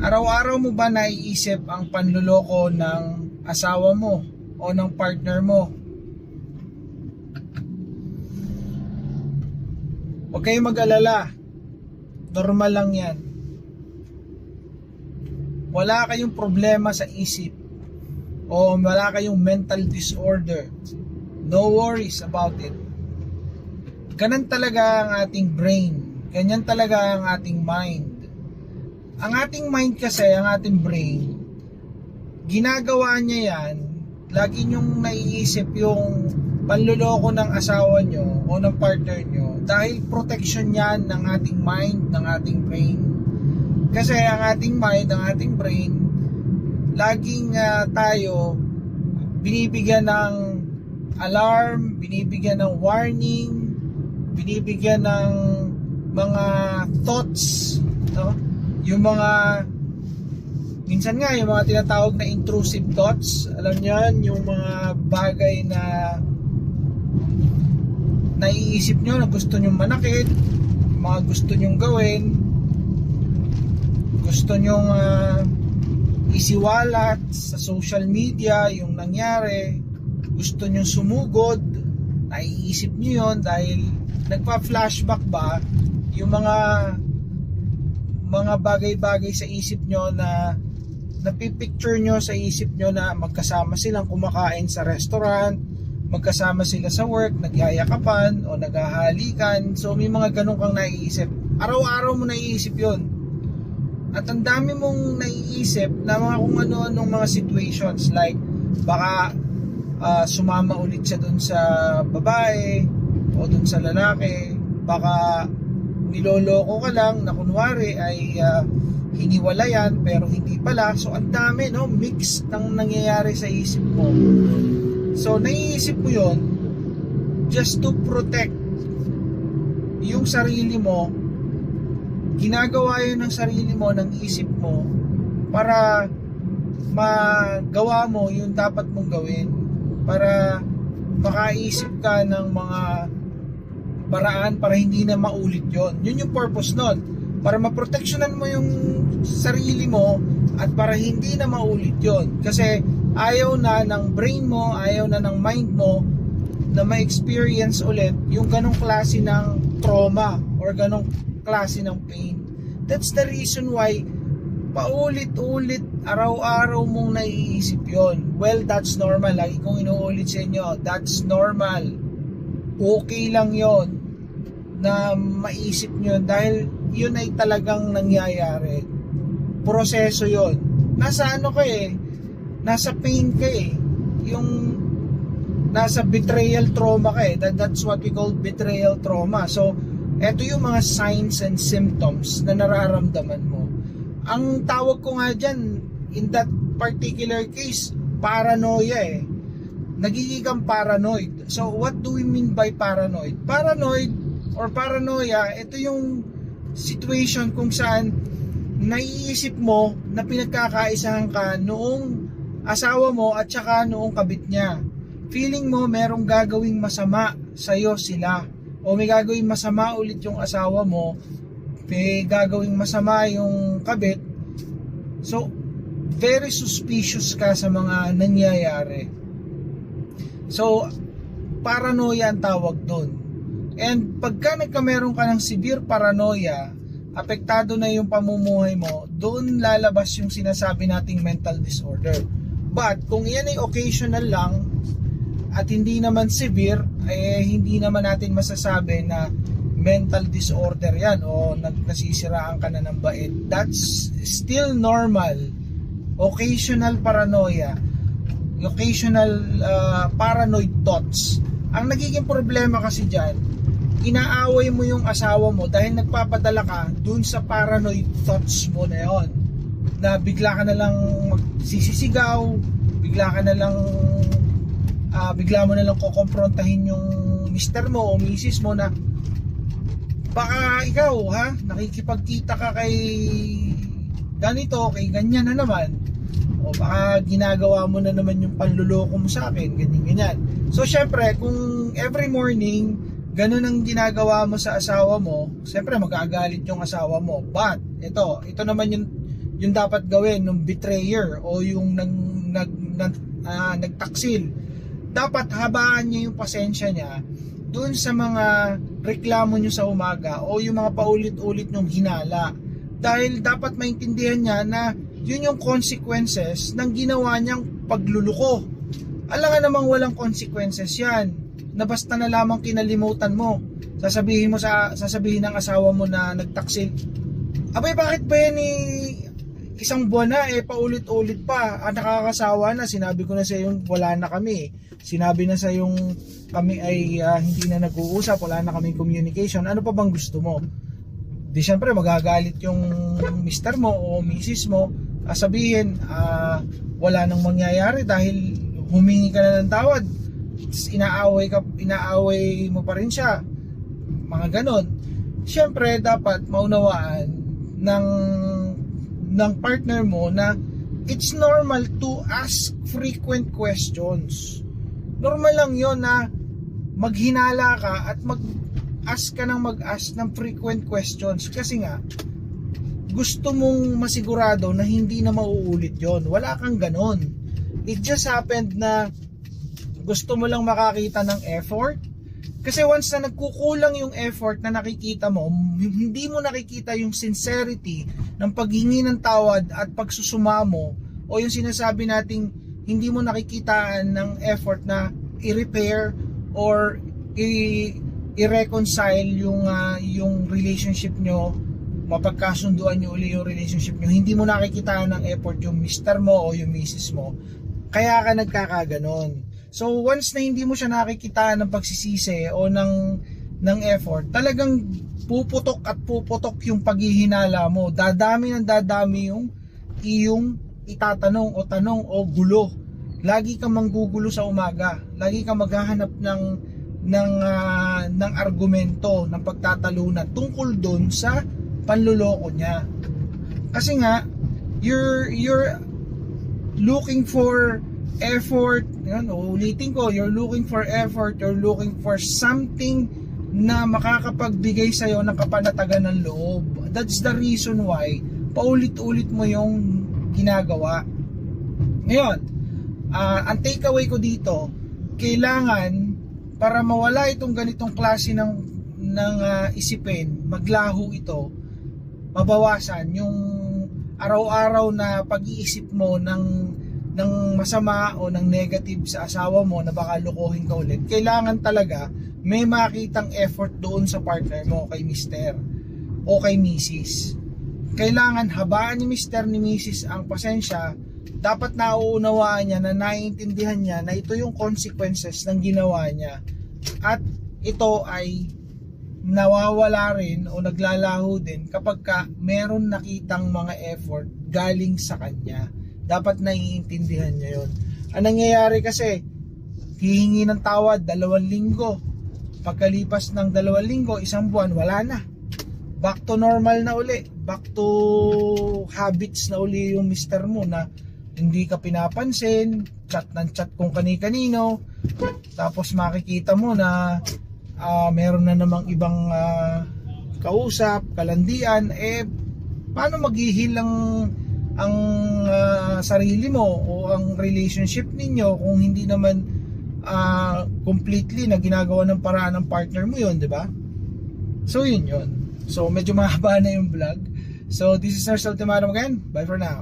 Araw-araw mo ba naiisip ang panluloko ng asawa mo o ng partner mo? Huwag kayong mag-alala. Normal lang yan. Wala kayong problema sa isip o wala kayong mental disorder. No worries about it. Ganun talaga ang ating brain. Ganyan talaga ang ating mind. Ang ating mind kasi, ang ating brain, ginagawa niya yan, lagi niyong naiisip yung panluloko ng asawa nyo o ng partner nyo dahil protection yan ng ating mind, ng ating brain. Kasi ang ating mind, ang ating brain, laging ah, tayo binibigyan ng alarm, binibigyan ng warning, binibigyan ng mga thoughts, no? Yung mga minsan nga yung mga tinatawag na intrusive thoughts, alam niyo yan, yung mga bagay na naiisip nyo na gusto nyo manakit, mga gusto nyong gawin, gusto nyong ah, isiwalat sa social media yung nangyari, gusto nyong sumugod, naiisip nyo yon dahil nagpa-flashback ba yung mga mga bagay-bagay sa isip nyo na napipicture nyo sa isip nyo na magkasama silang kumakain sa restaurant, magkasama sila sa work, nagyayakapan o naghahalikan. So may mga ganun kang naiisip. Araw-araw mo naiisip yon At ang dami mong naiisip na mga kung ano-anong mga situations like baka ah, sumama ulit siya dun sa babae o dun sa lalaki. Baka niloloko ka lang na kunwari ay uh, hiniwalayan pero hindi pala. So ang dami no, mix ng nangyayari sa isip mo. So naiisip mo 'yon just to protect yung sarili mo. Ginagawa yun ng sarili mo, ng isip mo para magawa mo yung dapat mong gawin para makaisip ka ng mga paraan para hindi na maulit yon. Yun yung purpose nun. Para maproteksyonan mo yung sarili mo at para hindi na maulit yon. Kasi ayaw na ng brain mo, ayaw na ng mind mo na ma-experience ulit yung ganong klase ng trauma or ganong klase ng pain. That's the reason why paulit-ulit araw-araw mong naiisip yon. Well, that's normal. Lagi kong inuulit sa inyo, that's normal. Okay lang yon na maisip nyo dahil yun ay talagang nangyayari. Proseso yon. Nasa ano ka eh, nasa pain ka eh. Yung nasa betrayal trauma ka eh. That, that's what we call betrayal trauma. So, eto yung mga signs and symptoms na nararamdaman mo. Ang tawag ko nga dyan, in that particular case, paranoia eh. Nagiging paranoid. So, what do we mean by paranoid? Paranoid or paranoia, ito yung situation kung saan naiisip mo na pinagkakaisahan ka noong asawa mo at saka noong kabit niya. Feeling mo merong gagawing masama sa'yo sila. O may gagawing masama ulit yung asawa mo, may gagawing masama yung kabit. So, very suspicious ka sa mga nangyayari. So, paranoia ang tawag doon. And pagka nagkameron ka ng severe paranoia, apektado na yung pamumuhay mo, doon lalabas yung sinasabi nating mental disorder. But kung yan ay occasional lang at hindi naman severe, eh hindi naman natin masasabi na mental disorder yan o nasisiraan ka na ng bait. That's still normal. Occasional paranoia. Occasional uh, paranoid thoughts. Ang nagiging problema kasi dyan, inaaway mo yung asawa mo dahil nagpapadala ka dun sa paranoid thoughts mo na yon na bigla ka na lang magsisisigaw bigla ka na lang ah, bigla mo na lang kukomprontahin yung mister mo o misis mo na baka ikaw ha nakikipagkita ka kay ganito kay ganyan na naman. O baka ginagawa mo na naman yung panluloko mo sa akin ganyan ganyan. So syempre kung every morning ganun ang ginagawa mo sa asawa mo, siyempre magagalit yung asawa mo. But, ito, ito naman yung, yung dapat gawin ng betrayer o yung nag, nag, nag, ah, nagtaksil. Dapat habaan niya yung pasensya niya doon sa mga reklamo niyo sa umaga o yung mga paulit-ulit niyong hinala. Dahil dapat maintindihan niya na yun yung consequences ng ginawa niyang pagluluko. Alam namang walang consequences yan na basta na lamang kinalimutan mo. Sasabihin mo sa sasabihin ng asawa mo na nagtaksil. Abay bakit ba yan eh, isang buwan na eh paulit-ulit pa. Ah, nakakasawa na sinabi ko na sa yung wala na kami. Sinabi na sa yung kami ay ah, hindi na nag-uusap, wala na kaming communication. Ano pa bang gusto mo? Di syempre magagalit yung mister mo o misis mo. Ah, sabihin, ah, wala nang mangyayari dahil humingi ka na ng tawad. Tapos Inaaway ka, inaaway mo pa rin siya. Mga ganon. Syempre dapat maunawaan ng ng partner mo na it's normal to ask frequent questions. Normal lang yon na maghinala ka at mag-ask ka ng mag-ask ng frequent questions kasi nga gusto mong masigurado na hindi na mauulit yon. Wala kang ganon. It just happened na gusto mo lang makakita ng effort? Kasi once na nagkukulang yung effort na nakikita mo, hindi mo nakikita yung sincerity ng paghingi ng tawad at pagsusumamo o yung sinasabi nating hindi mo nakikitaan ng effort na i-repair or i- i-reconcile yung ah, yung relationship nyo mapagkasunduan nyo uli yung relationship nyo. Hindi mo nakikita ng effort yung mister mo o yung misis mo kaya ka nagkakaganon. So once na hindi mo siya nakikita ng pagsisisi o ng ng effort talagang puputok at puputok yung paghihinala mo. Dadami ng dadami yung iyong itatanong o tanong o gulo. Lagi kang manggugulo sa umaga. Lagi kang maghahanap ng ng ah, ng argumento ng pagtatalunan tungkol doon sa panluloko niya. Kasi nga you're you're looking for effort, yan, ulitin ko, you're looking for effort, you're looking for something na makakapagbigay sa'yo ng kapanatagan ng loob. That's the reason why paulit-ulit mo yung ginagawa. Ngayon, ah, ang takeaway ko dito, kailangan para mawala itong ganitong klase ng ng ah, isipin, maglaho ito, mabawasan yung araw-araw na pag-iisip mo ng ng masama o ng negative sa asawa mo na baka lokohin ka ulit. Kailangan talaga may makitang effort doon sa partner mo kay mister o kay misis. Kailangan habaan ni mister ni misis ang pasensya dapat nauunawaan niya na naiintindihan niya na ito yung consequences ng ginawa niya at ito ay nawawala rin o naglalaho din kapag ka meron nakitang mga effort galing sa kanya. Dapat naiintindihan niya yon. Ang nangyayari kasi, hihingi ng tawad dalawang linggo. Pagkalipas ng dalawang linggo, isang buwan, wala na. Back to normal na uli. Back to habits na uli yung mister mo na hindi ka pinapansin, chat ng chat kung kani-kanino, tapos makikita mo na ah, meron na namang ibang ah, kausap, kalandian, eh paano maghihil ang ang ah, sarili mo o ang relationship ninyo kung hindi naman ah, completely na ginagawa ng paraan ng partner mo yon, di ba? So yun yun. So medyo mahaba na yung vlog. So this is Nurse Ultimatum again. Bye for now.